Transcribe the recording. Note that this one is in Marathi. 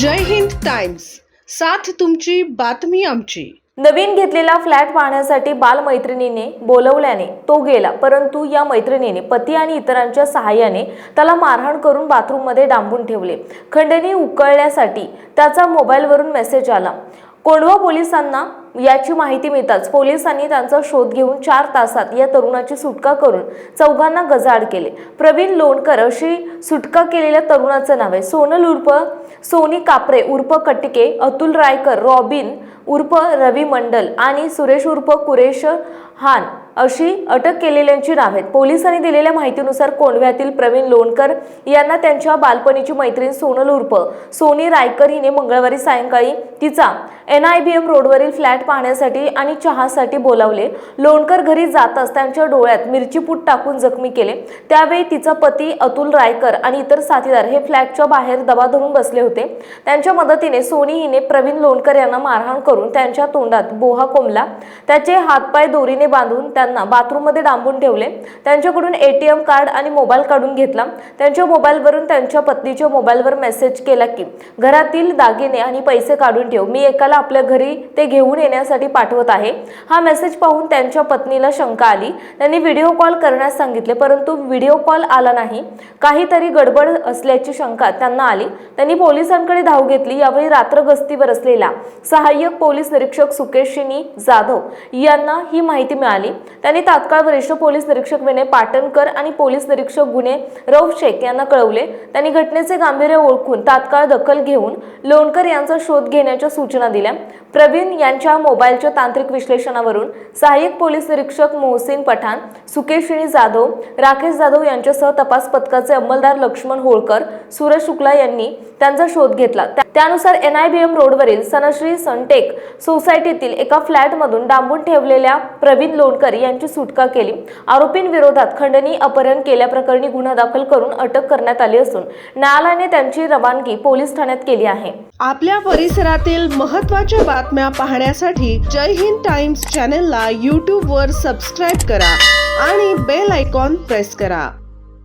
जय हिंद टाईम्स साथ तुमची बातमी आमची. नवीन घेतलेला फ्लॅट पाहण्यासाठी बालमैत्रिणीने बोलवल्याने तो गेला परंतु या मैत्रिणीने पती आणि इतरांच्या सहाय्याने त्याला मारहाण करून बाथरूममध्ये डांबून ठेवले. खंडणी उकळण्यासाठी त्याचा मोबाईलवरून मेसेज आला. कोंढवा पोलिसांना याची माहिती मिळताच पोलिसांनी त्यांचा शोध घेऊन चार तासात या तरुणाची सुटका करून चौघांना गजाड केले. प्रवीण लोणकर अशी सुटका केलेल्या तरुणाचं नाव आहे. सोनल उर्फ सोनी कापरे उर्फ कटके अतुल रायकर रॉबिन उर्फ रवी मंडल आणि सुरेश उर्फ कुरेश हान अशी अटक केलेल्यांची नाव आहेत पोलिसांनी दिलेल्या माहितीनुसार कोंडव्यातील प्रवीण लोणकर यांना त्यांच्या बालपणीची मैत्रीण सोनल उर्फ सोनी रायकर हिने मंगळवारी सायंकाळी तिचा एन आय बी एम रोडवरील फ्लॅट पाहण्यासाठी आणि चहासाठी बोलावले. लोणकर घरी जाताच त्यांच्या डोळ्यात मिरचीपूट टाकून जखमी केले. त्यावेळी तिचा पती अतुल रायकर आणि इतर साथीदार हे फ्लॅटच्या बाहेर दबा धरून बसले होते. त्यांच्या मदतीने सोनी हिने प्रवीण लोणकर यांना मारहाण करून त्यांच्या तोंडात बोहा कोंबला. त्याचे हातपाय दोरीने बांधून त्यांना बाथरूममध्ये डांबून ठेवले. त्यांच्याकडून एटीएम कार्ड आणि मोबाईल काढून घेतला. त्यांच्या मोबाईलवरून त्यांच्या पत्नीच्या मोबाईलवर मेसेज केला की घरातील दागिने आणि पैसे काढून ठेव. मी एकाला आपल्या घरी ते घेऊन येण्यासाठी पाठवत आहे. हा मेसेज पाहून त्यांच्या पत्नीला शंका आली. त्यांनी व्हिडिओ कॉल करण्यास सांगितले परंतु व्हिडिओ कॉल आला नाही. काहीतरी गडबड असल्याची शंका त्यांना आली. त्यांनी पोलिसांकडे धाव घेतली. यावेळी रात्र गस्तीवर असलेला सहाय्यक पोलीस निरीक्षक सुकेशिनी जाधव यांना ही माहिती मिळाली. त्यांनी तात्काळ वरिष्ठ पोलीस निरीक्षक विनय पाटणकर आणि पोलीस निरीक्षक गुन्हे रौफ शेख यांना कळवले. त्यांनी घटनेचे गांभीर्य ओळखून तात्काळ दखल घेऊन लोणकर यांचा शोध घेण्याच्या सूचना दिल्या. प्रवीण यांच्या मोबाईलच्या तांत्रिक विश्लेषणावरून सहाय्यक पोलीस निरीक्षक मोहसिन पठाण सुकेशिनी जाधव राकेश जाधव यांच्यासह तपास पथकाचे अंमलदार लक्ष्मण होळकर सुरेश शुक्ला यांनी त्यांचा शोध घेतला. त्या- त्यानुसार एन आय बी एम रोडवरील सनश्री सनटेक सोसायटीतील एका फ्लॅटमधून डांबून ठेवलेल्या प्रवीण लोणकर यांची सुटका केली. आरोपींविरोधात खंडणी अपहरण केल्याप्रकरणी गुन्हा दाखल करून अटक करण्यात आली असून न्यायालयाने त्यांची रवानगी पोलीस ठाण्यात केली आहे. आपल्या परिसरातील महत्त्वाच्या बातम्या पाहण्यासाठी जय हिंद टाइम्स चॅनलला यूट्यूबवर सबस्क्राईब करा आणि बेल आयकॉन प्रेस करा.